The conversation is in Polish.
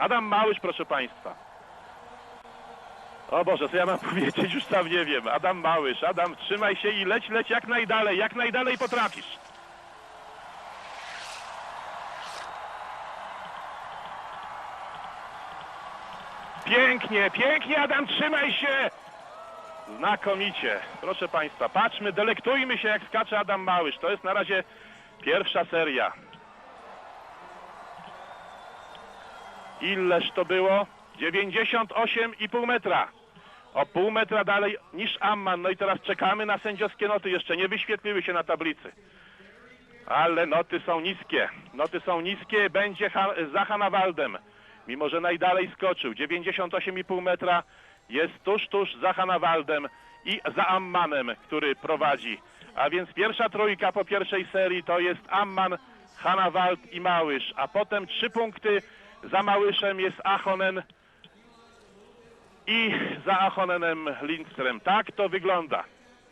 Adam Małysz, proszę Państwa. O Boże, co ja mam powiedzieć, już sam nie wiem. Adam Małysz, Adam, trzymaj się i leć, leć jak najdalej, jak najdalej potrafisz. Pięknie, pięknie, Adam, trzymaj się! Znakomicie. Proszę Państwa, patrzmy, delektujmy się, jak skacze Adam Małysz. To jest na razie pierwsza seria. Ileż to było? 98,5 metra. O pół metra dalej niż Amman. No i teraz czekamy na sędziowskie noty. Jeszcze nie wyświetliły się na tablicy. Ale noty są niskie. Noty są niskie. Będzie ha za Hanawaldem. Mimo, że najdalej skoczył. 98,5 metra jest tuż, tuż za Hanawaldem i za Ammanem, który prowadzi. A więc pierwsza trójka po pierwszej serii to jest Amman, Hanawald i Małysz. A potem trzy punkty za Małyszem jest Achonen i za Achonenem Lindström. Tak to wygląda.